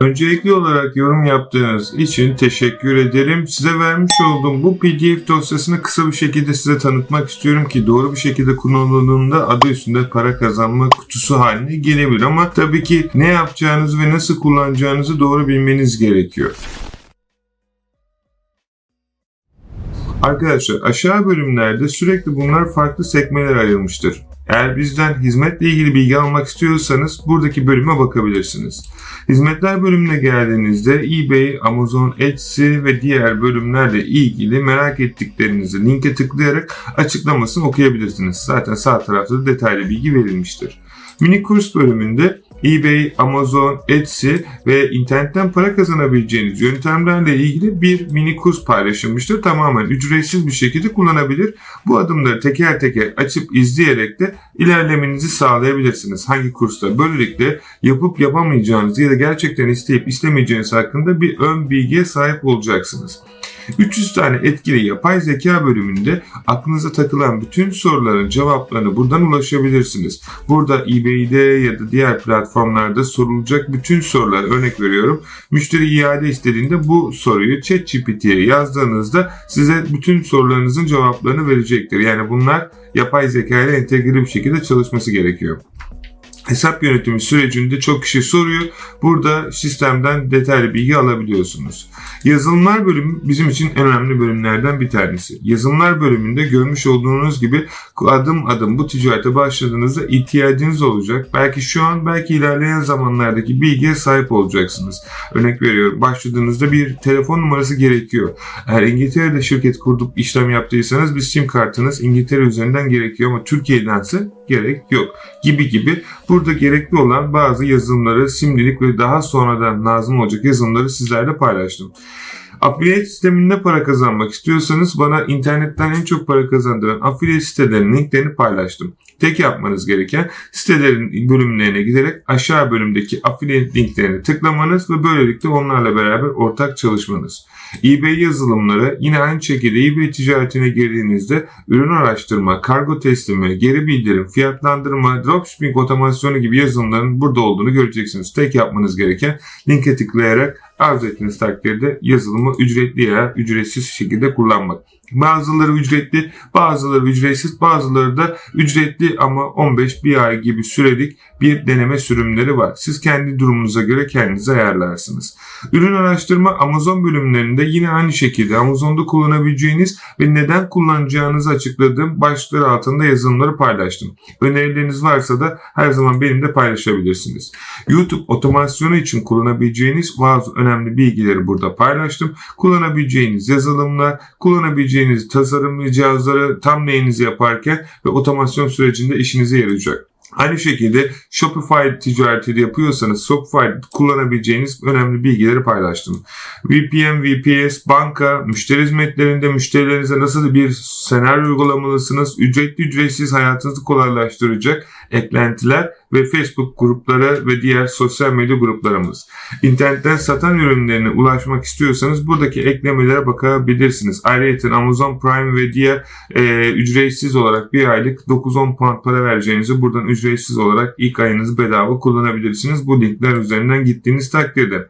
Öncelikli olarak yorum yaptığınız için teşekkür ederim. Size vermiş olduğum bu PDF dosyasını kısa bir şekilde size tanıtmak istiyorum ki doğru bir şekilde kullanıldığında adı üstünde para kazanma kutusu haline gelebilir. Ama tabii ki ne yapacağınızı ve nasıl kullanacağınızı doğru bilmeniz gerekiyor. Arkadaşlar aşağı bölümlerde sürekli bunlar farklı sekmelere ayrılmıştır. Eğer bizden hizmetle ilgili bilgi almak istiyorsanız buradaki bölüme bakabilirsiniz. Hizmetler bölümüne geldiğinizde eBay, Amazon, Etsy ve diğer bölümlerle ilgili merak ettiklerinizi linke tıklayarak açıklamasını okuyabilirsiniz. Zaten sağ tarafta da detaylı bilgi verilmiştir. Mini kurs bölümünde eBay, Amazon, Etsy ve internetten para kazanabileceğiniz yöntemlerle ilgili bir mini kurs paylaşılmıştır. Tamamen ücretsiz bir şekilde kullanabilir. Bu adımları teker teker açıp izleyerek de ilerlemenizi sağlayabilirsiniz. Hangi kursta? Böylelikle yapıp yapamayacağınız ya da gerçekten isteyip istemeyeceğiniz hakkında bir ön bilgiye sahip olacaksınız. 300 tane etkili yapay zeka bölümünde aklınıza takılan bütün soruların cevaplarını buradan ulaşabilirsiniz. Burada eBay'de ya da diğer platformlarda sorulacak bütün sorular örnek veriyorum. Müşteri iade istediğinde bu soruyu ChatGPT'ye yazdığınızda size bütün sorularınızın cevaplarını verecektir. Yani bunlar yapay zeka ile entegre bir şekilde çalışması gerekiyor. Hesap yönetimi sürecinde çok kişi soruyor. Burada sistemden detaylı bilgi alabiliyorsunuz. Yazılımlar bölümü bizim için en önemli bölümlerden bir tanesi. Yazılımlar bölümünde görmüş olduğunuz gibi adım adım bu ticarete başladığınızda ihtiyacınız olacak. Belki şu an belki ilerleyen zamanlardaki bilgiye sahip olacaksınız. Örnek veriyorum başladığınızda bir telefon numarası gerekiyor. Eğer İngiltere'de şirket kurup işlem yaptıysanız bir sim kartınız İngiltere üzerinden gerekiyor ama Türkiye'dense gerek yok gibi gibi. Burada gerekli olan bazı yazılımları şimdilik ve daha sonradan lazım olacak yazılımları sizlerle paylaştım. Affiliate sisteminde para kazanmak istiyorsanız bana internetten en çok para kazandıran affiliate sitelerinin linklerini paylaştım. Tek yapmanız gereken sitelerin bölümlerine giderek aşağı bölümdeki affiliate linklerini tıklamanız ve böylelikle onlarla beraber ortak çalışmanız. eBay yazılımları yine aynı şekilde eBay ticaretine girdiğinizde ürün araştırma, kargo teslimi, geri bildirim, fiyatlandırma, dropshipping otomasyonu gibi yazılımların burada olduğunu göreceksiniz. Tek yapmanız gereken linke tıklayarak arzu ettiğiniz takdirde yazılımı ücretli ya ücretsiz şekilde kullanmak. Bazıları ücretli, bazıları ücretsiz, bazıları da ücretli ama 15 bir ay gibi sürelik bir deneme sürümleri var. Siz kendi durumunuza göre kendinizi ayarlarsınız. Ürün araştırma Amazon bölümlerinde yine aynı şekilde Amazon'da kullanabileceğiniz ve neden kullanacağınızı açıkladığım başlıklar altında yazılımları paylaştım. Önerileriniz varsa da her zaman benimle paylaşabilirsiniz. YouTube otomasyonu için kullanabileceğiniz bazı önemli bilgileri burada paylaştım. Kullanabileceğiniz yazılımlar, kullanabileceğiniz tasarımlı cihazları tam neyinizi yaparken ve otomasyon sürecinde işinize yarayacak. Aynı şekilde Shopify ticareti yapıyorsanız Shopify kullanabileceğiniz önemli bilgileri paylaştım. VPN, VPS, banka, müşteri hizmetlerinde müşterilerinize nasıl bir senaryo uygulamalısınız, ücretli ücretsiz hayatınızı kolaylaştıracak eklentiler ve Facebook grupları ve diğer sosyal medya gruplarımız. İnternetten satan ürünlerine ulaşmak istiyorsanız buradaki eklemelere bakabilirsiniz. Ayrıca Amazon Prime ve diğer e, ücretsiz olarak bir aylık 9-10 pound para vereceğinizi buradan ücretsiz olarak ilk ayınızı bedava kullanabilirsiniz. Bu linkler üzerinden gittiğiniz takdirde.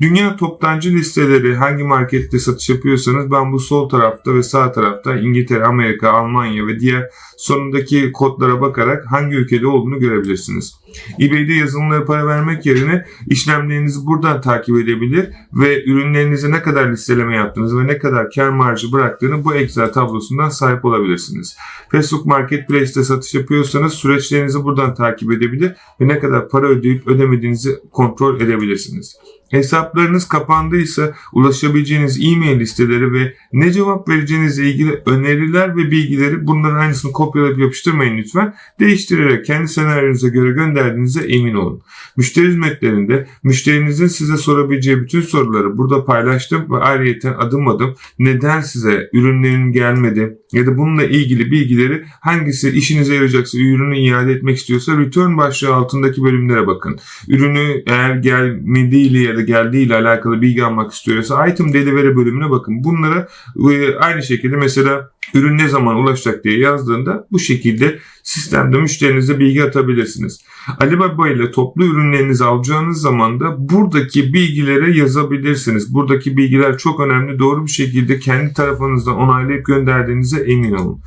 Dünya toptancı listeleri hangi markette satış yapıyorsanız ben bu sol tarafta ve sağ tarafta İngiltere, Amerika, Almanya ve diğer sonundaki kodlara bakarak hangi ülkede olduğunu görebilirsiniz. eBay'de yazılımlara para vermek yerine işlemlerinizi buradan takip edebilir ve ürünlerinize ne kadar listeleme yaptığınızı ve ne kadar kar marjı bıraktığını bu Excel tablosundan sahip olabilirsiniz. Facebook Marketplace'te satış yapıyorsanız süreçlerinizi buradan takip edebilir ve ne kadar para ödeyip ödemediğinizi kontrol edebilirsiniz. Hesaplarınız kapandıysa ulaşabileceğiniz e-mail listeleri ve ne cevap vereceğinizle ilgili öneriler ve bilgileri bunların aynısını kopyalayıp yapıştırmayın lütfen. Değiştirerek kendi senaryonuza göre gönderdiğinize emin olun. Müşteri hizmetlerinde müşterinizin size sorabileceği bütün soruları burada paylaştım ve ayrıyeten adım adım neden size ürünlerin gelmedi ya da bununla ilgili bilgileri hangisi işinize yarayacaksa ürünü iade etmek istiyorsa return başlığı altındaki bölümlere bakın. Ürünü eğer gelmediğiyle ya da geldiğiyle alakalı bilgi almak istiyorsa item delivery bölümüne bakın. Bunlara e, aynı şekilde mesela ürün ne zaman ulaşacak diye yazdığında bu şekilde sistemde müşterinize bilgi atabilirsiniz. Alibaba ile toplu ürünlerinizi alacağınız zaman da buradaki bilgileri yazabilirsiniz. Buradaki bilgiler çok önemli. Doğru bir şekilde kendi tarafınızdan onaylayıp gönderdiğinize emin olun.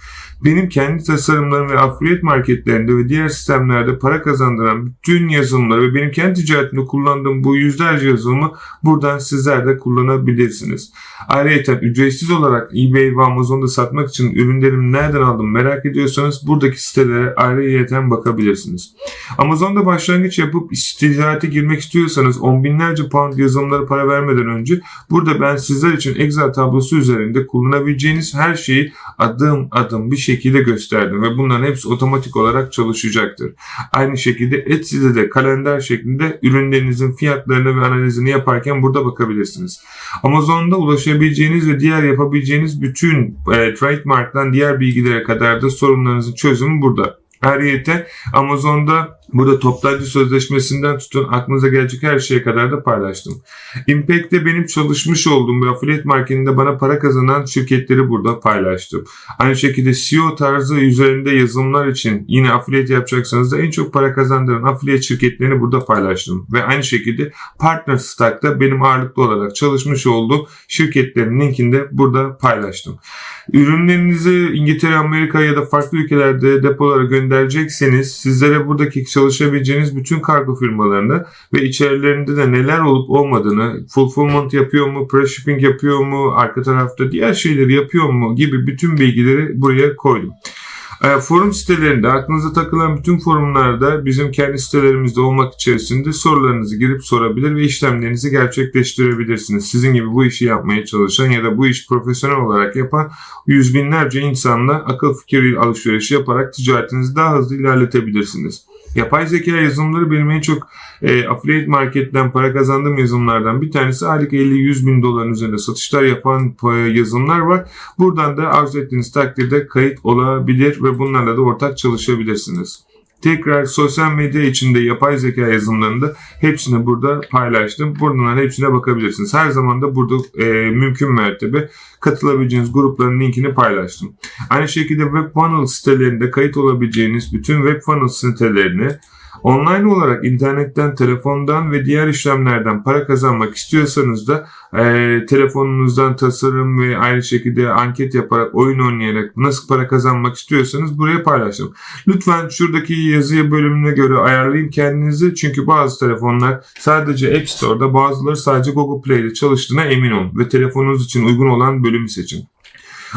Benim kendi tasarımlarım ve affiliate marketlerinde ve diğer sistemlerde para kazandıran bütün yazılımları ve benim kendi ticaretimde kullandığım bu yüzlerce yazılımı buradan sizler de kullanabilirsiniz. Ayrıca ücretsiz olarak eBay ve Amazon'da satmak için ürünlerimi nereden aldım merak ediyorsanız buradaki sitelere ayrıyeten bakabilirsiniz. Amazon'da başlangıç yapıp ticarete girmek istiyorsanız on binlerce pound yazılımlara para vermeden önce burada ben sizler için Excel tablosu üzerinde kullanabileceğiniz her şeyi adım adım bir şekilde gösterdim ve bunların hepsi otomatik olarak çalışacaktır. Aynı şekilde Etsy'de de kalender şeklinde ürünlerinizin fiyatlarını ve analizini yaparken burada bakabilirsiniz. Amazon'da ulaşabileceğiniz ve diğer yapabileceğiniz bütün e, trademark'tan diğer bilgilere kadar da sorunlarınızın çözümü burada. Ayrıca Amazon'da burada toptancı sözleşmesinden tutun aklınıza gelecek her şeye kadar da paylaştım. Impact'te benim çalışmış olduğum ve affiliate marketinde bana para kazanan şirketleri burada paylaştım. Aynı şekilde SEO tarzı üzerinde yazılımlar için yine affiliate yapacaksanız da en çok para kazandıran affiliate şirketlerini burada paylaştım. Ve aynı şekilde Partner Stack'ta benim ağırlıklı olarak çalışmış olduğum şirketlerin linkini de burada paylaştım. Ürünlerinizi İngiltere, Amerika ya da farklı ülkelerde depolara gönderecekseniz sizlere buradaki çalışabileceğiniz bütün kargo firmalarını ve içerilerinde de neler olup olmadığını, fulfillment yapıyor mu, pre-shipping yapıyor mu, arka tarafta diğer şeyleri yapıyor mu gibi bütün bilgileri buraya koydum. E, forum sitelerinde aklınıza takılan bütün forumlarda bizim kendi sitelerimizde olmak içerisinde sorularınızı girip sorabilir ve işlemlerinizi gerçekleştirebilirsiniz. Sizin gibi bu işi yapmaya çalışan ya da bu iş profesyonel olarak yapan yüz binlerce insanla akıl fikir alışverişi yaparak ticaretinizi daha hızlı ilerletebilirsiniz. Yapay zeka yazılımları benim en çok e, affiliate marketten para kazandığım yazılımlardan bir tanesi. Aylık 50-100 bin doların üzerinde satışlar yapan e, yazılımlar var. Buradan da arzu ettiğiniz takdirde kayıt olabilir ve bunlarla da ortak çalışabilirsiniz. Tekrar sosyal medya içinde yapay zeka yazılımlarında hepsini burada paylaştım. Buradan hepsine bakabilirsiniz. Her zaman da burada e, mümkün mertebe katılabileceğiniz grupların linkini paylaştım. Aynı şekilde web funnel sitelerinde kayıt olabileceğiniz bütün web funnel sitelerini Online olarak internetten, telefondan ve diğer işlemlerden para kazanmak istiyorsanız da e, telefonunuzdan tasarım ve aynı şekilde anket yaparak, oyun oynayarak nasıl para kazanmak istiyorsanız buraya paylaşın. Lütfen şuradaki yazıya bölümüne göre ayarlayın kendinizi. Çünkü bazı telefonlar sadece App Store'da bazıları sadece Google Play'de çalıştığına emin olun ve telefonunuz için uygun olan bölümü seçin.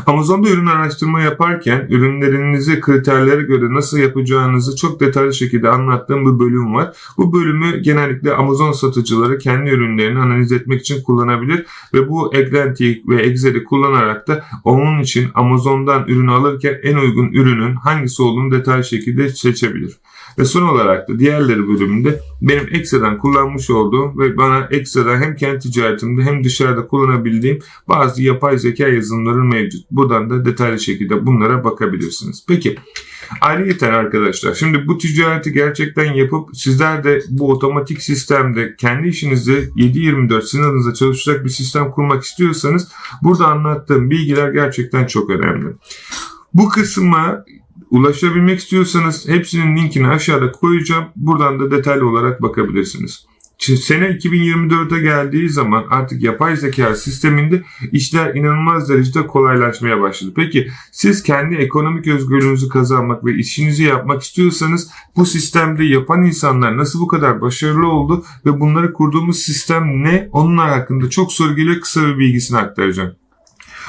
Amazon'da ürün araştırma yaparken ürünlerinizi kriterlere göre nasıl yapacağınızı çok detaylı şekilde anlattığım bir bölüm var. Bu bölümü genellikle Amazon satıcıları kendi ürünlerini analiz etmek için kullanabilir ve bu eklentiyi ve Excel'i kullanarak da onun için Amazon'dan ürünü alırken en uygun ürünün hangisi olduğunu detaylı şekilde seçebilir. Ve son olarak da diğerleri bölümünde benim ekstradan kullanmış olduğum ve bana ekstradan hem kendi ticaretimde hem dışarıda kullanabildiğim bazı yapay zeka yazılımları mevcut. Buradan da detaylı şekilde bunlara bakabilirsiniz. Peki Ayrıca arkadaşlar şimdi bu ticareti gerçekten yapıp sizler de bu otomatik sistemde kendi işinizi 7-24 sizin adınıza çalışacak bir sistem kurmak istiyorsanız burada anlattığım bilgiler gerçekten çok önemli. Bu kısma ulaşabilmek istiyorsanız hepsinin linkini aşağıda koyacağım. Buradan da detaylı olarak bakabilirsiniz. Sene 2024'e geldiği zaman artık yapay zeka sisteminde işler inanılmaz derecede kolaylaşmaya başladı. Peki siz kendi ekonomik özgürlüğünüzü kazanmak ve işinizi yapmak istiyorsanız bu sistemde yapan insanlar nasıl bu kadar başarılı oldu ve bunları kurduğumuz sistem ne? Onlar hakkında çok soru geliyor kısa bir bilgisini aktaracağım.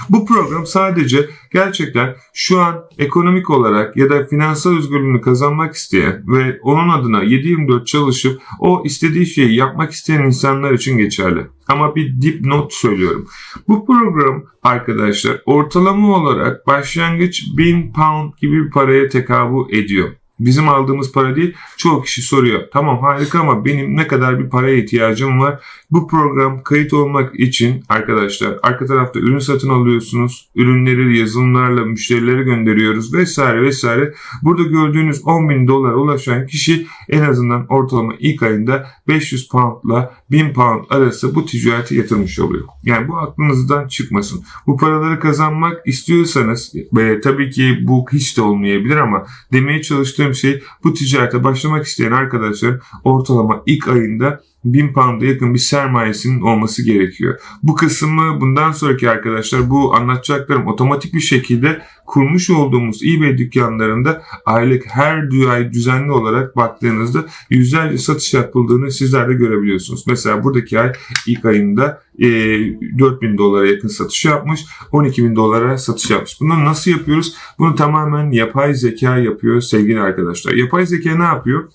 Bu program sadece gerçekten şu an ekonomik olarak ya da finansal özgürlüğünü kazanmak isteyen ve onun adına 7-24 çalışıp o istediği şeyi yapmak isteyen insanlar için geçerli. Ama bir dipnot söylüyorum. Bu program arkadaşlar ortalama olarak başlangıç 1000 pound gibi bir paraya tekabül ediyor. Bizim aldığımız para değil. Çoğu kişi soruyor. Tamam harika ama benim ne kadar bir paraya ihtiyacım var? Bu program kayıt olmak için arkadaşlar arka tarafta ürün satın alıyorsunuz. Ürünleri yazılımlarla müşterilere gönderiyoruz vesaire vesaire. Burada gördüğünüz 10 bin dolar ulaşan kişi en azından ortalama ilk ayında 500 poundla 1000 pound arası bu ticarete yatırmış oluyor. Yani bu aklınızdan çıkmasın. Bu paraları kazanmak istiyorsanız e, tabii ki bu hiç de olmayabilir ama demeye çalıştığım şey. Bu ticarete başlamak isteyen arkadaşlar ortalama ilk ayında 1000 pound'a yakın bir sermayesinin olması gerekiyor. Bu kısmı bundan sonraki arkadaşlar bu anlatacaklarım otomatik bir şekilde kurmuş olduğumuz eBay dükkanlarında aylık her ay düzenli olarak baktığınızda yüzlerce satış yapıldığını sizler de görebiliyorsunuz. Mesela buradaki ay ilk ayında e, 4000 dolara yakın satış yapmış, 12 bin dolara satış yapmış. Bunu nasıl yapıyoruz? Bunu tamamen yapay zeka yapıyor sevgili arkadaşlar. Yapay zeka ne yapıyor?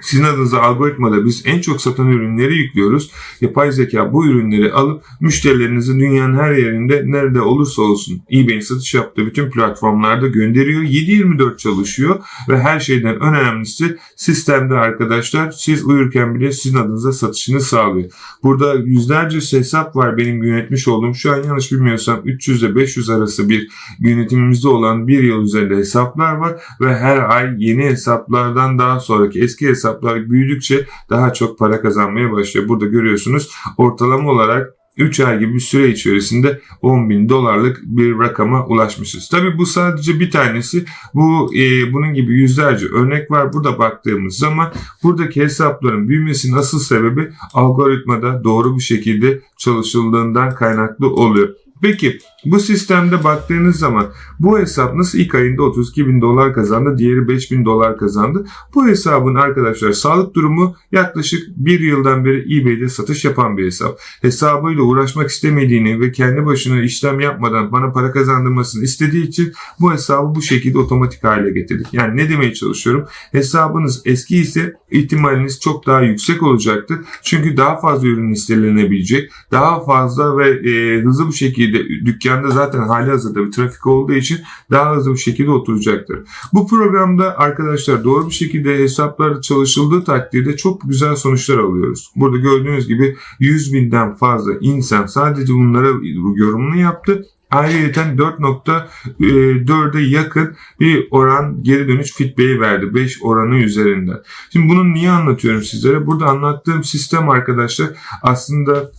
Sizin adınıza algoritmada biz en çok satan ürünleri yüklüyoruz. Yapay zeka bu ürünleri alıp müşterilerinizin dünyanın her yerinde nerede olursa olsun eBay'in satış yaptığı bütün platformlarda gönderiyor. 7-24 çalışıyor ve her şeyden önemlisi sistemde arkadaşlar siz uyurken bile sizin adınıza satışını sağlıyor. Burada yüzlerce hesap var benim yönetmiş olduğum. Şu an yanlış bilmiyorsam 300 ile 500 arası bir yönetimimizde olan bir yıl üzerinde hesaplar var ve her ay yeni hesaplardan daha sonraki eski hesap hesaplar büyüdükçe daha çok para kazanmaya başlıyor. Burada görüyorsunuz ortalama olarak 3 ay gibi bir süre içerisinde 10 bin dolarlık bir rakama ulaşmışız. Tabii bu sadece bir tanesi. Bu e, bunun gibi yüzlerce örnek var. Burada baktığımız zaman buradaki hesapların büyümesinin asıl sebebi algoritmada doğru bir şekilde çalışıldığından kaynaklı oluyor. Peki bu sistemde baktığınız zaman bu hesap nasıl ilk ayında 32 bin dolar kazandı, diğeri 5 bin dolar kazandı. Bu hesabın arkadaşlar sağlık durumu yaklaşık bir yıldan beri eBay'de satış yapan bir hesap. Hesabıyla uğraşmak istemediğini ve kendi başına işlem yapmadan bana para kazandırmasını istediği için bu hesabı bu şekilde otomatik hale getirdik. Yani ne demeye çalışıyorum? Hesabınız eski ise ihtimaliniz çok daha yüksek olacaktır. Çünkü daha fazla ürün listelenebilecek, daha fazla ve e, hızlı bir şekilde dükkan dükkanda zaten hali hazırda bir trafik olduğu için daha hızlı bir şekilde oturacaktır. Bu programda arkadaşlar doğru bir şekilde hesaplar çalışıldığı takdirde çok güzel sonuçlar alıyoruz. Burada gördüğünüz gibi 100 binden fazla insan sadece bunlara yorumunu yaptı Ayrıca 4.4'e yakın bir oran geri dönüş feedback'i verdi. 5 oranı üzerinden. Şimdi bunu niye anlatıyorum sizlere? Burada anlattığım sistem arkadaşlar aslında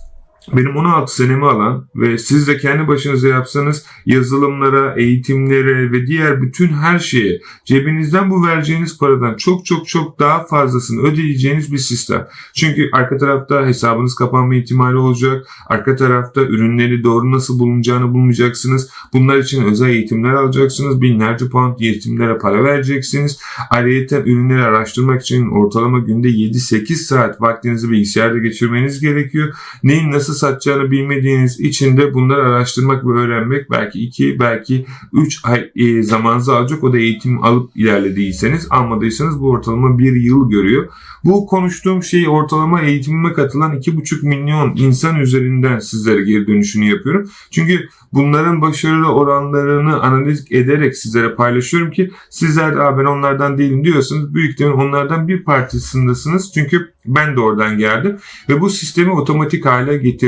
benim 16 senemi alan ve siz de kendi başınıza yapsanız yazılımlara, eğitimlere ve diğer bütün her şeye cebinizden bu vereceğiniz paradan çok çok çok daha fazlasını ödeyeceğiniz bir sistem. Çünkü arka tarafta hesabınız kapanma ihtimali olacak. Arka tarafta ürünleri doğru nasıl bulunacağını bulmayacaksınız. Bunlar için özel eğitimler alacaksınız. Binlerce pound eğitimlere para vereceksiniz. Ayrıca ürünleri araştırmak için ortalama günde 7-8 saat vaktinizi bilgisayarda geçirmeniz gerekiyor. Neyin nasıl nasıl satacağını bilmediğiniz için de bunları araştırmak ve öğrenmek belki 2 belki 3 ay e, zamanınızı alacak. O da eğitim alıp ilerlediyseniz almadıysanız bu ortalama 1 yıl görüyor. Bu konuştuğum şeyi ortalama eğitimime katılan 2,5 milyon insan üzerinden sizlere geri dönüşünü yapıyorum. Çünkü bunların başarılı oranlarını analiz ederek sizlere paylaşıyorum ki sizler de ben onlardan değilim diyorsanız büyük ihtimal onlardan bir partisindesiniz. Çünkü ben de oradan geldim ve bu sistemi otomatik hale getirdim.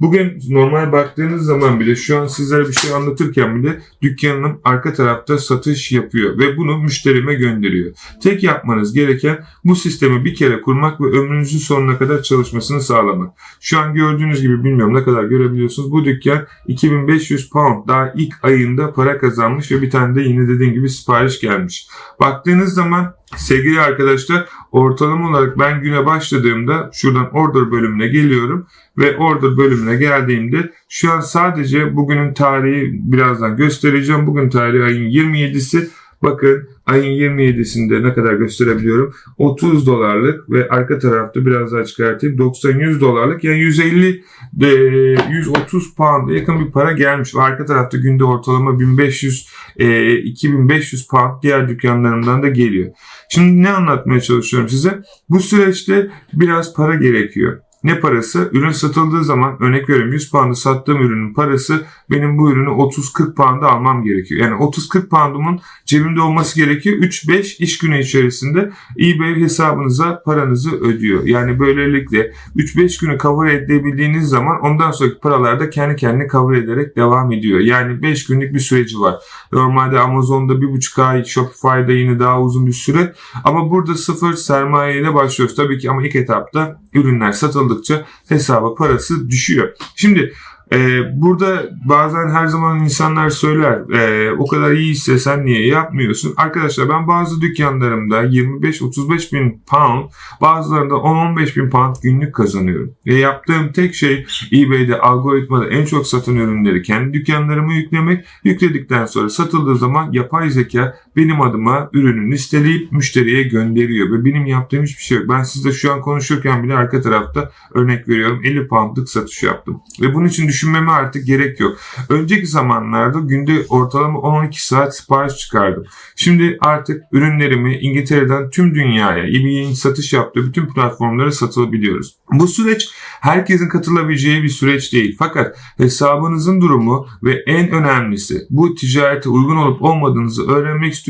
Bugün normal baktığınız zaman bile şu an sizlere bir şey anlatırken bile dükkanım arka tarafta satış yapıyor ve bunu müşterime gönderiyor. Tek yapmanız gereken bu sistemi bir kere kurmak ve ömrünüzün sonuna kadar çalışmasını sağlamak. Şu an gördüğünüz gibi bilmiyorum ne kadar görebiliyorsunuz. Bu dükkan 2500 pound daha ilk ayında para kazanmış ve bir tane de yine dediğim gibi sipariş gelmiş. Baktığınız zaman Sevgili arkadaşlar ortalama olarak ben güne başladığımda şuradan order bölümüne geliyorum ve order bölümüne geldiğimde şu an sadece bugünün tarihi birazdan göstereceğim. Bugün tarihi ayın 27'si Bakın ayın 27'sinde ne kadar gösterebiliyorum. 30 dolarlık ve arka tarafta biraz daha çıkartayım. 90-100 dolarlık yani 150 130 pound yakın bir para gelmiş. Ve arka tarafta günde ortalama 1500 2500 e, pound diğer dükkanlarımdan da geliyor. Şimdi ne anlatmaya çalışıyorum size? Bu süreçte biraz para gerekiyor. Ne parası? Ürün satıldığı zaman örnek veriyorum 100 pound'a sattığım ürünün parası benim bu ürünü 30-40 pound'a almam gerekiyor. Yani 30-40 pound'umun cebimde olması gerekiyor. 3-5 iş günü içerisinde eBay hesabınıza paranızı ödüyor. Yani böylelikle 3-5 günü cover edebildiğiniz zaman ondan sonraki paralar da kendi kendine cover ederek devam ediyor. Yani 5 günlük bir süreci var. Normalde Amazon'da 1,5 ay, Shopify'da yine daha uzun bir süre. Ama burada sıfır sermaye ile başlıyoruz. Tabii ki ama ilk etapta ürünler satıldıkça hesaba parası düşüyor. Şimdi ee, burada bazen her zaman insanlar söyler e, o kadar iyi ise sen niye yapmıyorsun? Arkadaşlar ben bazı dükkanlarımda 25-35 bin pound bazılarında 10-15 bin pound günlük kazanıyorum. Ve yaptığım tek şey eBay'de algoritmada en çok satan ürünleri kendi dükkanlarıma yüklemek. Yükledikten sonra satıldığı zaman yapay zeka benim adıma ürünü listeleyip müşteriye gönderiyor. Ve benim yaptığım hiçbir şey yok. Ben sizle şu an konuşurken bile arka tarafta örnek veriyorum 50 poundlık satış yaptım. Ve bunun için düşünmeme artık gerek yok. Önceki zamanlarda günde ortalama 10-12 saat sipariş çıkardım. Şimdi artık ürünlerimi İngiltere'den tüm dünyaya eBay'in satış yaptığı bütün platformlara satılabiliyoruz. Bu süreç herkesin katılabileceği bir süreç değil. Fakat hesabınızın durumu ve en önemlisi bu ticarete uygun olup olmadığınızı öğrenmek istiyorsanız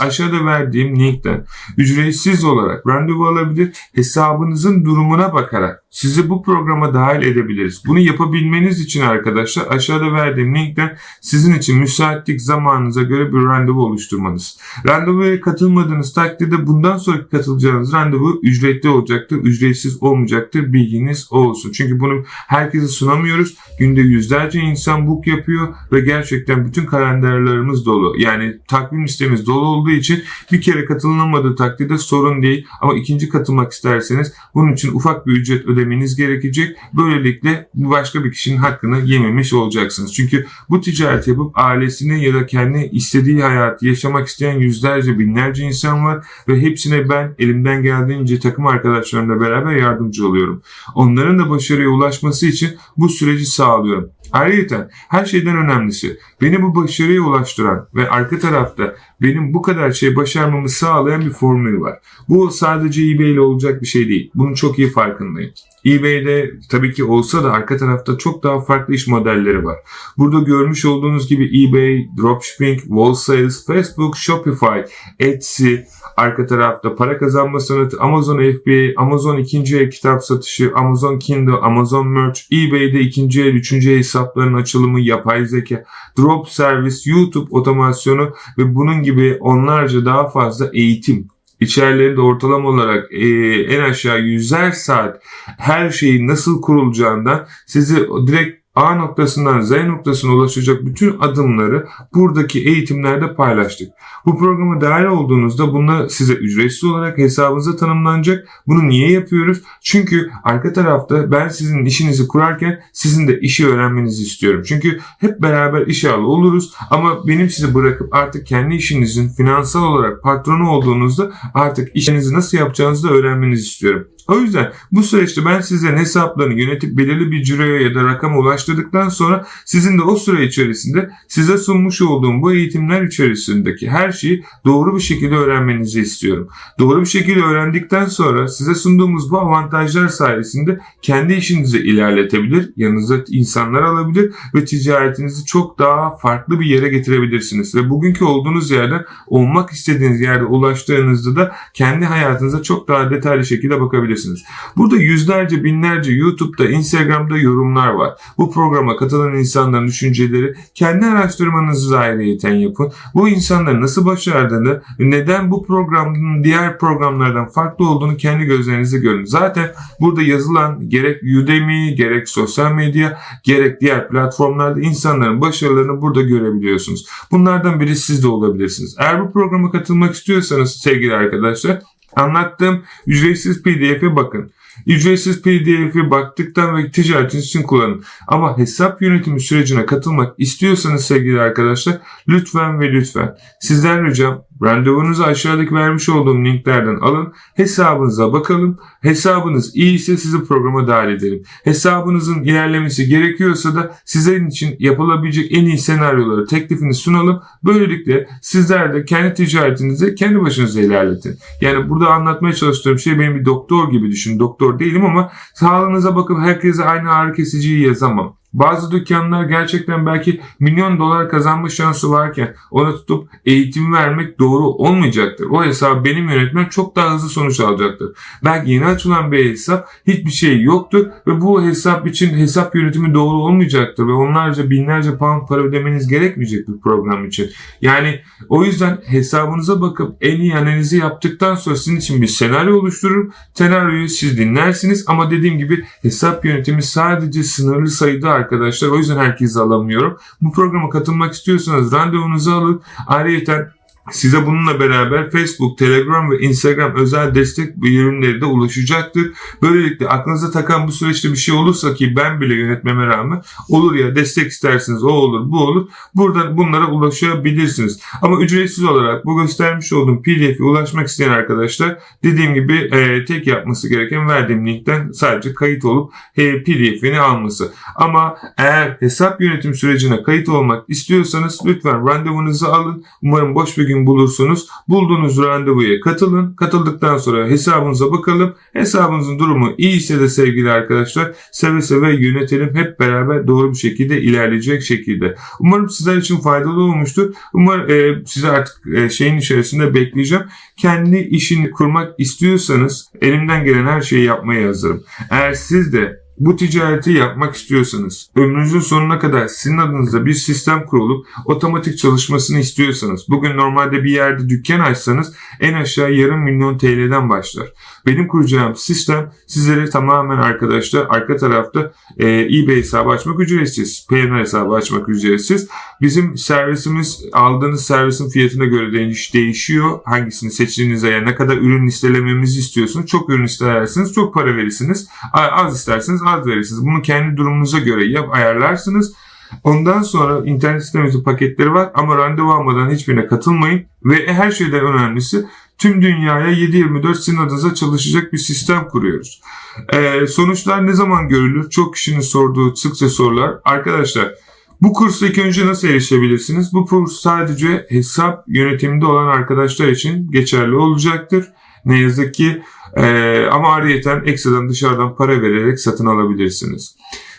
aşağıda verdiğim linkten ücretsiz olarak randevu alabilir hesabınızın durumuna bakarak sizi bu programa dahil edebiliriz. Bunu yapabilmeniz için arkadaşlar aşağıda verdiğim linkten sizin için müsaitlik zamanınıza göre bir randevu oluşturmanız. Randevuya katılmadığınız takdirde bundan sonraki katılacağınız randevu ücretli olacaktır, ücretsiz olmayacaktır. Bilginiz olsun. Çünkü bunu herkese sunamıyoruz. Günde yüzlerce insan book yapıyor ve gerçekten bütün kalenderlerimiz dolu. Yani takvim listemiz dolu olduğu için bir kere katılınamadığı takdirde sorun değil. Ama ikinci katılmak isterseniz bunun için ufak bir ücret ödemeniz gerekecek. Böylelikle başka bir kişinin hakkını yememiş olacaksınız. Çünkü bu ticaret yapıp ailesini ya da kendi istediği hayatı yaşamak isteyen yüzlerce binlerce insan var ve hepsine ben elimden geldiğince takım arkadaşlarımla beraber yardımcı oluyorum. Onların da başarıya ulaşması için bu süreci sağlıyorum. Ayrıca her şeyden önemlisi beni bu başarıya ulaştıran ve arka tarafta benim bu kadar şey başarmamı sağlayan bir formül var. Bu sadece eBay ile olacak bir şey değil. Bunun çok iyi farkındayım. eBay'de tabii ki olsa da arka tarafta çok daha farklı iş modelleri var. Burada görmüş olduğunuz gibi eBay, Dropshipping, Wall Sales, Facebook, Shopify, Etsy, arka tarafta para kazanma sanatı, Amazon FBA, Amazon ikinci el kitap satışı, Amazon Kindle, Amazon Merch, eBay'de ikinci el, üçüncü el hesapların açılımı, yapay zeka, drop servis, YouTube otomasyonu ve bunun gibi onlarca daha fazla eğitim. İçerilerinde ortalama olarak e, en aşağı yüzer saat her şeyin nasıl kurulacağından sizi direkt A noktasından Z noktasına ulaşacak bütün adımları buradaki eğitimlerde paylaştık. Bu programa dahil olduğunuzda bunlar size ücretsiz olarak hesabınıza tanımlanacak. Bunu niye yapıyoruz? Çünkü arka tarafta ben sizin işinizi kurarken sizin de işi öğrenmenizi istiyorum. Çünkü hep beraber al oluruz ama benim sizi bırakıp artık kendi işinizin finansal olarak patronu olduğunuzda artık işinizi nasıl yapacağınızı da öğrenmenizi istiyorum. O yüzden bu süreçte ben sizlerin hesaplarını yönetip belirli bir ciroya ya da rakama ulaştırdıktan sonra sizin de o süre içerisinde size sunmuş olduğum bu eğitimler içerisindeki her şeyi doğru bir şekilde öğrenmenizi istiyorum. Doğru bir şekilde öğrendikten sonra size sunduğumuz bu avantajlar sayesinde kendi işinizi ilerletebilir, yanınıza insanlar alabilir ve ticaretinizi çok daha farklı bir yere getirebilirsiniz. Ve bugünkü olduğunuz yerden olmak istediğiniz yerde ulaştığınızda da kendi hayatınıza çok daha detaylı şekilde bakabilirsiniz yapabilirsiniz. Burada yüzlerce binlerce YouTube'da, Instagram'da yorumlar var. Bu programa katılan insanların düşünceleri kendi araştırmanızı ayrıyeten yapın. Bu insanların nasıl başardığını, neden bu programın diğer programlardan farklı olduğunu kendi gözlerinizle görün. Zaten burada yazılan gerek Udemy, gerek sosyal medya, gerek diğer platformlarda insanların başarılarını burada görebiliyorsunuz. Bunlardan biri siz de olabilirsiniz. Eğer bu programa katılmak istiyorsanız sevgili arkadaşlar Anlattığım ücretsiz pdf'e bakın. Ücretsiz pdf'e baktıktan ve ticaretiniz için kullanın. Ama hesap yönetimi sürecine katılmak istiyorsanız sevgili arkadaşlar lütfen ve lütfen sizden ricam Randevunuzu aşağıdaki vermiş olduğum linklerden alın. Hesabınıza bakalım. Hesabınız iyiyse sizi programa dahil edelim. Hesabınızın ilerlemesi gerekiyorsa da sizlerin için yapılabilecek en iyi senaryoları teklifini sunalım. Böylelikle sizler de kendi ticaretinizi kendi başınıza ilerletin. Yani burada anlatmaya çalıştığım şey benim bir doktor gibi düşün. Doktor değilim ama sağlığınıza bakıp herkese aynı ağrı kesiciyi yazamam. Bazı dükkanlar gerçekten belki milyon dolar kazanma şansı varken ona tutup eğitim vermek doğru olmayacaktır. O hesabı benim yönetmem çok daha hızlı sonuç alacaktır. Belki yeni açılan bir hesap hiçbir şey yoktur ve bu hesap için hesap yönetimi doğru olmayacaktır ve onlarca binlerce pound para ödemeniz gerekmeyecek bir program için. Yani o yüzden hesabınıza bakıp en iyi analizi yaptıktan sonra sizin için bir senaryo oluşturur. Senaryoyu siz dinlersiniz ama dediğim gibi hesap yönetimi sadece sınırlı sayıda arkadaşlar. O yüzden herkesi alamıyorum. Bu programa katılmak istiyorsanız randevunuzu alın. Ayrıca Size bununla beraber Facebook, Telegram ve Instagram özel destek ürünleri de ulaşacaktır. Böylelikle aklınıza takan bu süreçte bir şey olursa ki ben bile yönetmeme rağmen olur ya destek isterseniz o olur bu olur. Buradan bunlara ulaşabilirsiniz. Ama ücretsiz olarak bu göstermiş olduğum pdf'e ulaşmak isteyen arkadaşlar dediğim gibi e, tek yapması gereken verdiğim linkten sadece kayıt olup e, pdf'ini alması. Ama eğer hesap yönetim sürecine kayıt olmak istiyorsanız lütfen randevunuzu alın. Umarım boş bir gün bulursunuz. Bulduğunuz randevuya katılın. Katıldıktan sonra hesabınıza bakalım. Hesabınızın durumu iyiyse de sevgili arkadaşlar seve seve yönetelim. Hep beraber doğru bir şekilde ilerleyecek şekilde. Umarım sizler için faydalı olmuştur. Umarım e, size artık e, şeyin içerisinde bekleyeceğim. Kendi işini kurmak istiyorsanız elimden gelen her şeyi yapmaya hazırım. Eğer siz de bu ticareti yapmak istiyorsanız, ömrünüzün sonuna kadar sizin adınıza bir sistem kurulup otomatik çalışmasını istiyorsanız, bugün normalde bir yerde dükkan açsanız en aşağı yarım milyon TL'den başlar. Benim kuracağım sistem sizlere tamamen arkadaşlar arka tarafta e, eBay hesabı açmak ücretsiz, Payoneer hesabı açmak ücretsiz. Bizim servisimiz aldığınız servisin fiyatına göre değiş, değişiyor. Hangisini seçtiğinize yani ne kadar ürün listelememizi istiyorsunuz. Çok ürün isterseniz çok para verirsiniz. Az isterseniz az verirsiniz. Bunu kendi durumunuza göre yap ayarlarsınız. Ondan sonra internet sitemizin paketleri var ama randevu almadan hiçbirine katılmayın. Ve her şeyden önemlisi tüm dünyaya 7-24 sizin çalışacak bir sistem kuruyoruz. Ee, sonuçlar ne zaman görülür? Çok kişinin sorduğu sıkça sorular. Arkadaşlar bu kursa ilk önce nasıl erişebilirsiniz? Bu kurs sadece hesap yönetiminde olan arkadaşlar için geçerli olacaktır. Ne yazık ki ee, ama ayrıyeten ekstradan dışarıdan para vererek satın alabilirsiniz.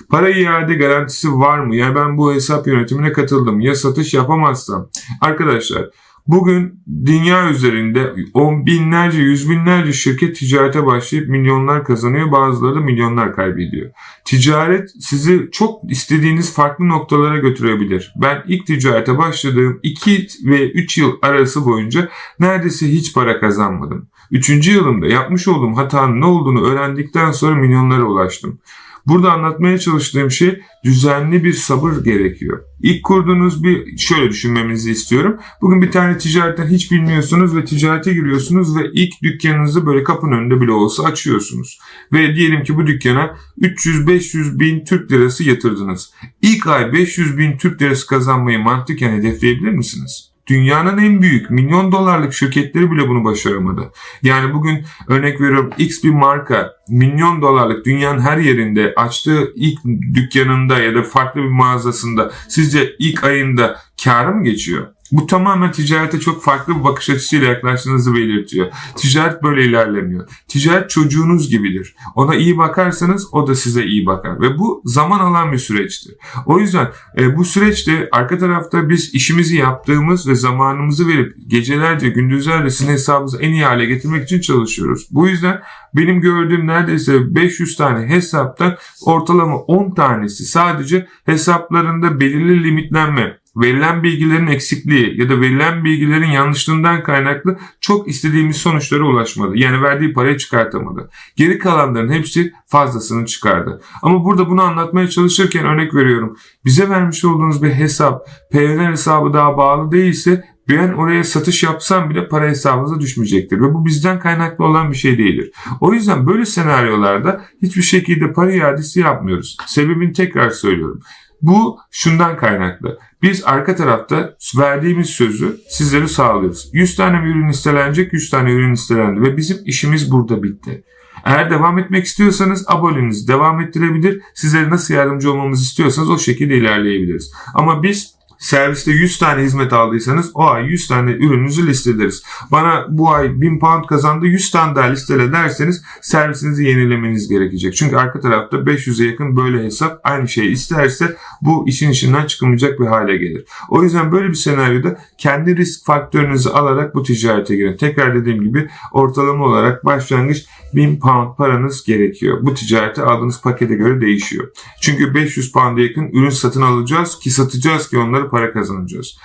Para iade garantisi var mı? Yani ben bu hesap yönetimine katıldım. Ya satış yapamazsam? Arkadaşlar Bugün dünya üzerinde on binlerce, yüz binlerce şirket ticarete başlayıp milyonlar kazanıyor. Bazıları da milyonlar kaybediyor. Ticaret sizi çok istediğiniz farklı noktalara götürebilir. Ben ilk ticarete başladığım 2 ve 3 yıl arası boyunca neredeyse hiç para kazanmadım. Üçüncü yılımda yapmış olduğum hatanın ne olduğunu öğrendikten sonra milyonlara ulaştım. Burada anlatmaya çalıştığım şey düzenli bir sabır gerekiyor. İlk kurduğunuz bir şöyle düşünmemizi istiyorum. Bugün bir tane ticaretten hiç bilmiyorsunuz ve ticarete giriyorsunuz ve ilk dükkanınızı böyle kapının önünde bile olsa açıyorsunuz. Ve diyelim ki bu dükkana 300-500 bin Türk lirası yatırdınız. İlk ay 500 bin Türk lirası kazanmayı mantıken hedefleyebilir misiniz? Dünyanın en büyük milyon dolarlık şirketleri bile bunu başaramadı. Yani bugün örnek veriyorum X bir marka milyon dolarlık dünyanın her yerinde açtığı ilk dükkanında ya da farklı bir mağazasında sizce ilk ayında kârı mı geçiyor? Bu tamamen ticarete çok farklı bir bakış açısıyla yaklaştığınızı belirtiyor. Ticaret böyle ilerlemiyor. Ticaret çocuğunuz gibidir. Ona iyi bakarsanız o da size iyi bakar. Ve bu zaman alan bir süreçtir. O yüzden e, bu süreçte arka tarafta biz işimizi yaptığımız ve zamanımızı verip gecelerce gündüzlerce sizin hesabınızı en iyi hale getirmek için çalışıyoruz. Bu yüzden benim gördüğüm neredeyse 500 tane hesaptan ortalama 10 tanesi sadece hesaplarında belirli limitlenme verilen bilgilerin eksikliği ya da verilen bilgilerin yanlışlığından kaynaklı çok istediğimiz sonuçlara ulaşmadı. Yani verdiği parayı çıkartamadı. Geri kalanların hepsi fazlasını çıkardı. Ama burada bunu anlatmaya çalışırken örnek veriyorum. Bize vermiş olduğunuz bir hesap, Payoneer hesabı daha bağlı değilse ben oraya satış yapsam bile para hesabınıza düşmeyecektir ve bu bizden kaynaklı olan bir şey değildir. O yüzden böyle senaryolarda hiçbir şekilde para iadesi yapmıyoruz. Sebebini tekrar söylüyorum. Bu şundan kaynaklı. Biz arka tarafta verdiğimiz sözü sizlere sağlıyoruz. 100 tane ürün listelenecek, 100 tane ürün listelendi ve bizim işimiz burada bitti. Eğer devam etmek istiyorsanız abonenizi devam ettirebilir. Sizlere nasıl yardımcı olmamızı istiyorsanız o şekilde ilerleyebiliriz. Ama biz serviste 100 tane hizmet aldıysanız o ay 100 tane ürününüzü listeleriz. Bana bu ay 1000 pound kazandı 100 tane daha listele derseniz servisinizi yenilemeniz gerekecek. Çünkü arka tarafta 500'e yakın böyle hesap aynı şeyi isterse bu işin içinden çıkılmayacak bir hale gelir. O yüzden böyle bir senaryoda kendi risk faktörünüzü alarak bu ticarete girin. Tekrar dediğim gibi ortalama olarak başlangıç 1000 pound paranız gerekiyor. Bu ticarete aldığınız pakete göre değişiyor. Çünkü 500 pound'a yakın ürün satın alacağız ki satacağız ki onları para kazanacağız.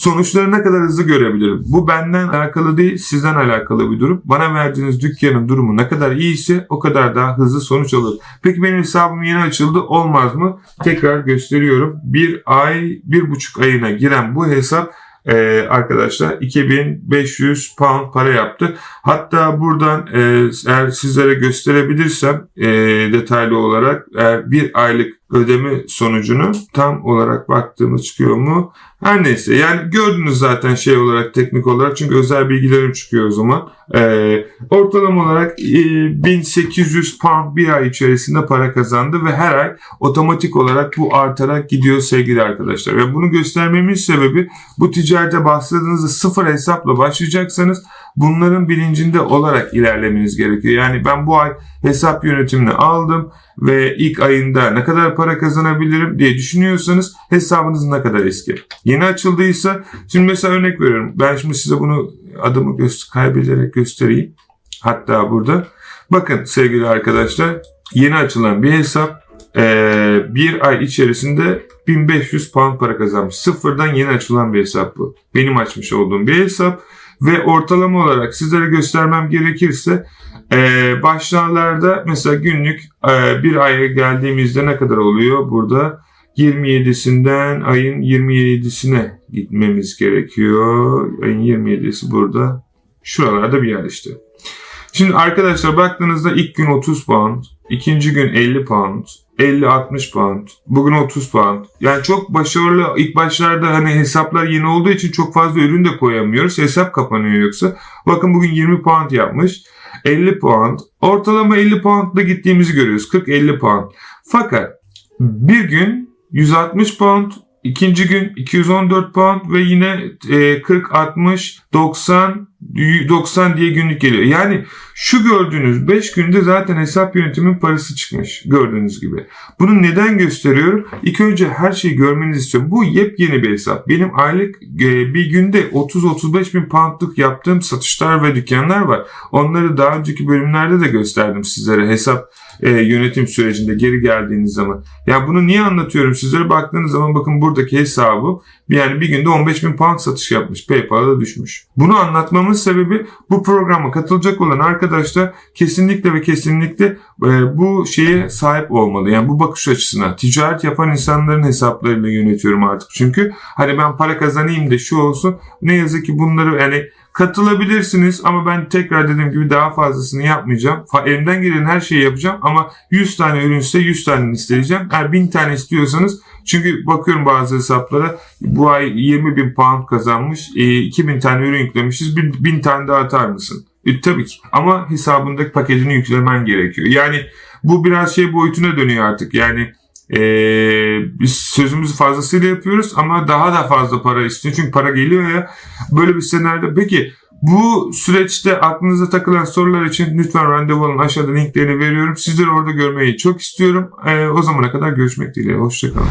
Sonuçları ne kadar hızlı görebilirim? Bu benden alakalı değil, sizden alakalı bir durum. Bana verdiğiniz dükkanın durumu ne kadar iyiyse o kadar daha hızlı sonuç alır. Peki benim hesabım yeni açıldı olmaz mı? Tekrar gösteriyorum. Bir ay, bir buçuk ayına giren bu hesap ee, arkadaşlar 2500 pound para yaptı. Hatta buradan e, eğer sizlere gösterebilirsem e, detaylı olarak eğer bir aylık ödeme sonucunu tam olarak baktığımız çıkıyor mu? Her neyse yani gördünüz zaten şey olarak teknik olarak çünkü özel bilgilerim çıkıyor o zaman. Ee, ortalama olarak e, 1800 pound bir ay içerisinde para kazandı ve her ay otomatik olarak bu artarak gidiyor sevgili arkadaşlar. Ve bunu göstermemin sebebi bu ticarete başladığınızda sıfır hesapla başlayacaksanız bunların bilincinde olarak ilerlemeniz gerekiyor. Yani ben bu ay hesap yönetimini aldım ve ilk ayında ne kadar para kazanabilirim diye düşünüyorsanız hesabınız ne kadar eski. Yeni açıldıysa şimdi mesela örnek veriyorum. Ben şimdi size bunu adımı gö- kaybederek göstereyim. Hatta burada. Bakın sevgili arkadaşlar yeni açılan bir hesap eee, bir ay içerisinde 1500 pound para kazanmış. Sıfırdan yeni açılan bir hesap bu. Benim açmış olduğum bir hesap ve ortalama olarak sizlere göstermem gerekirse ee, başlarda mesela günlük e, bir aya geldiğimizde ne kadar oluyor? Burada 27'sinden ayın 27'sine gitmemiz gerekiyor. Ayın 27'si burada. Şuralarda bir yer işte. Şimdi arkadaşlar baktığınızda ilk gün 30 pound, ikinci gün 50 pound, 50-60 pound, bugün 30 pound. Yani çok başarılı ilk başlarda hani hesaplar yeni olduğu için çok fazla ürün de koyamıyoruz. Hesap kapanıyor yoksa. Bakın bugün 20 pound yapmış. 50 pound. Ortalama 50 poundla gittiğimizi görüyoruz. 40-50 pound. Fakat bir gün 160 pound, ikinci gün 214 pound ve yine e, 40, 60, 90, 90 diye günlük geliyor. Yani şu gördüğünüz 5 günde zaten hesap yönetimin parası çıkmış gördüğünüz gibi. Bunu neden gösteriyorum? İlk önce her şeyi görmenizi istiyorum. Bu yepyeni bir hesap. Benim aylık e, bir günde 30-35 bin poundluk yaptığım satışlar ve dükkanlar var. Onları daha önceki bölümlerde de gösterdim sizlere hesap e, yönetim sürecinde geri geldiğiniz zaman. Ya bunu niye anlatıyorum sizlere? Baktığınız zaman bakın buradaki hesabı yani bir günde 15 bin pound satış yapmış. PayPal'a da düşmüş. Bunu anlatmamın sebebi bu programa katılacak olan arkadaşlar kesinlikle ve kesinlikle e, bu şeye sahip olmalı. Yani bu bakış açısına. Ticaret yapan insanların hesaplarıyla yönetiyorum artık. Çünkü hani ben para kazanayım da şu olsun. Ne yazık ki bunları yani katılabilirsiniz ama ben tekrar dediğim gibi daha fazlasını yapmayacağım. Elimden gelen her şeyi yapacağım ama 100 tane ürünse 100 tane isteyeceğim. Eğer 1000 tane istiyorsanız çünkü bakıyorum bazı hesaplara bu ay 20 bin pound kazanmış, e, 2000 tane ürün yüklemişiz, 1000, 1000 tane daha atar mısın? E, tabii ki ama hesabındaki paketini yüklemen gerekiyor. Yani bu biraz şey boyutuna dönüyor artık. Yani biz sözümüzü fazlasıyla yapıyoruz ama daha da fazla para istiyor. Çünkü para geliyor ya. Böyle bir senaryoda. Peki bu süreçte aklınıza takılan sorular için lütfen randevu alın. Aşağıda linklerini veriyorum. Sizleri orada görmeyi çok istiyorum. Ee, o zamana kadar görüşmek dileğiyle. Hoşçakalın.